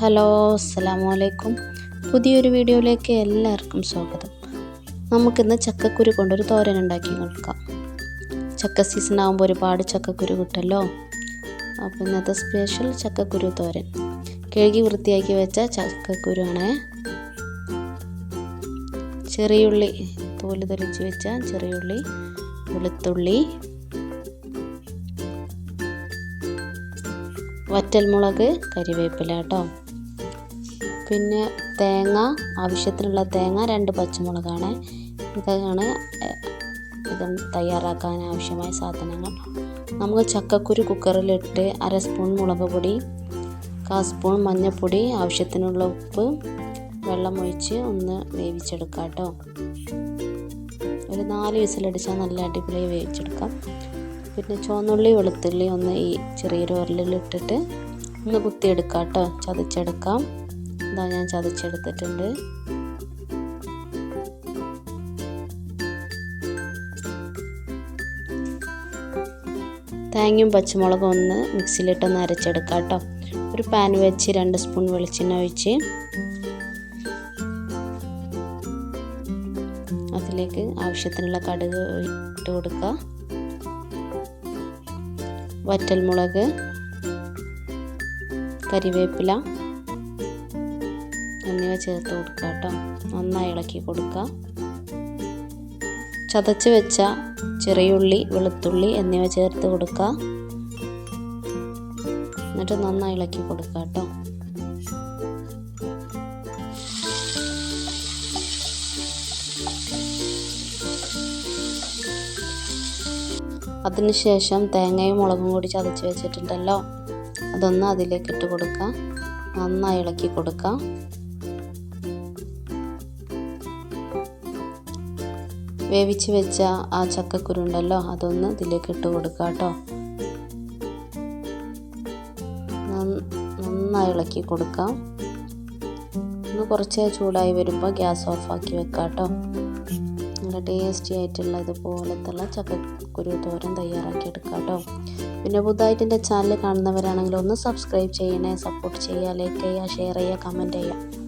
Hello അസ്സലാമു അലൈക്കും പുതിയൊരു വീഡിയോയിലേക്ക് എല്ലാവർക്കും സ്വാഗതം. നമുക്കിന്ന് ചക്കക്കുരു കൊണ്ടൊരു തോരൻ ഉണ്ടാക്കി കൊടുക്കാം. ചക്ക സീസൺ ആകുമ്പോൾ ഒരുപാട് ചക്കക്കുരു കിട്ടല്ലോ? അപ്പോൾ ഇന്നത്തെ സ്പെഷ്യൽ ചക്കക്കുരു തോരൻ. കഴുകി വൃത്തിയാക്കി വെച്ച ചക്കക്കുരു ആണ് ചെറിയുള്ളി തോൽ തെളിച്ച് വെച്ച ചെറിയുള്ളി വെളുത്തുള്ളി വറ്റൽമുളക് കരിവേപ്പില കേട്ടോ. പിന്നെ തേങ്ങ ആവശ്യത്തിനുള്ള തേങ്ങ രണ്ട് പച്ചമുളകാണ്. ഇതൊക്കെയാണ് ഇത് തയ്യാറാക്കാൻ ആവശ്യമായ സാധനങ്ങൾ. നമുക്ക് ചക്കക്കുരു കുക്കറിലിട്ട് അര സ്പൂൺ മുളക് പൊടി കാ സ്പൂൺ മഞ്ഞൾപ്പൊടി ആവശ്യത്തിനുള്ള ഉപ്പ് വെള്ളം ഒഴിച്ച് ഒന്ന് വേവിച്ചെടുക്കാം കേട്ടോ. ഒരു നാല് വിസിലടിച്ചാൽ നല്ല അടിപൊളിയായി വേവിച്ചെടുക്കാം. പിന്നെ ചുവന്നുള്ളി വെളുത്തുള്ളി ഒന്ന് ഈ ചെറിയൊരു ഉരലിലിട്ടിട്ട് ഒന്ന് കുത്തിയെടുക്കാം കേട്ടോ. ചതച്ചെടുക്കാം. ഇതാ ഞാൻ ചതച്ചെടുത്തിട്ടുണ്ട്? തേങ്ങയും പച്ചമുളകും ഒന്ന് മിക്സിയിലിട്ടൊന്ന് അരച്ചെടുക്കാം കേട്ടോ. ഒരു പാൻ വെച്ച് രണ്ട് സ്പൂൺ വെളിച്ചെണ്ണ ഒഴിച്ച് അതിലേക്ക് ആവശ്യത്തിനുള്ള കടുക് ഇട്ട് കൊടുക്കുക വറ്റൽമുളക് കരിവേപ്പില എന്നിവ ചേർത്ത് കൊടുക്കുക കേട്ടോ. നന്നായി ഇളക്കി കൊടുക്കുക. ചതച്ച് വെച്ച ചെറിയുള്ളി വെളുത്തുള്ളി എന്നിവ ചേർത്ത് കൊടുക്കുക. എന്നിട്ട് നന്നായി ഇളക്കി കൊടുക്കുക കേട്ടോ. അതിനുശേഷം തേങ്ങയും മുളകും കൂടി ചതച്ച് വെച്ചിട്ടുണ്ടല്ലോ. അതൊന്ന് അതിലേക്ക് ഇട്ട് കൊടുക്കുക. നന്നായി ഇളക്കി കൊടുക്കാം വേവിച്ച് വെച്ച ആ ചക്കക്കുരു ഉണ്ടല്ലോ അതൊന്ന് ഇതിലേക്ക് ഇട്ട് കൊടുക്കാം കേട്ടോ നന്നായി ഇളക്കി കൊടുക്കാം. ഒന്ന് കുറച്ച് ചൂടായി വരുമ്പോൾ ഗ്യാസ് ഓഫാക്കി വെക്കാം കേട്ടോ നല്ല ടേസ്റ്റി ആയിട്ടുള്ള ഇതുപോലത്തുള്ള ചക്കക്കുരു തോരൻ തയ്യാറാക്കി എടുക്കാം കേട്ടോ പിന്നെ പുതുതായിട്ട് എന്റെ ചാനൽ കാണുന്നവരാണെങ്കിൽ ഒന്ന് സബ്സ്ക്രൈബ് ചെയ്യണേ സപ്പോർട്ട് ചെയ്യുക ലൈക്ക് ചെയ്യുക ഷെയർ ചെയ്യുക കമന്റ് ചെയ്യുക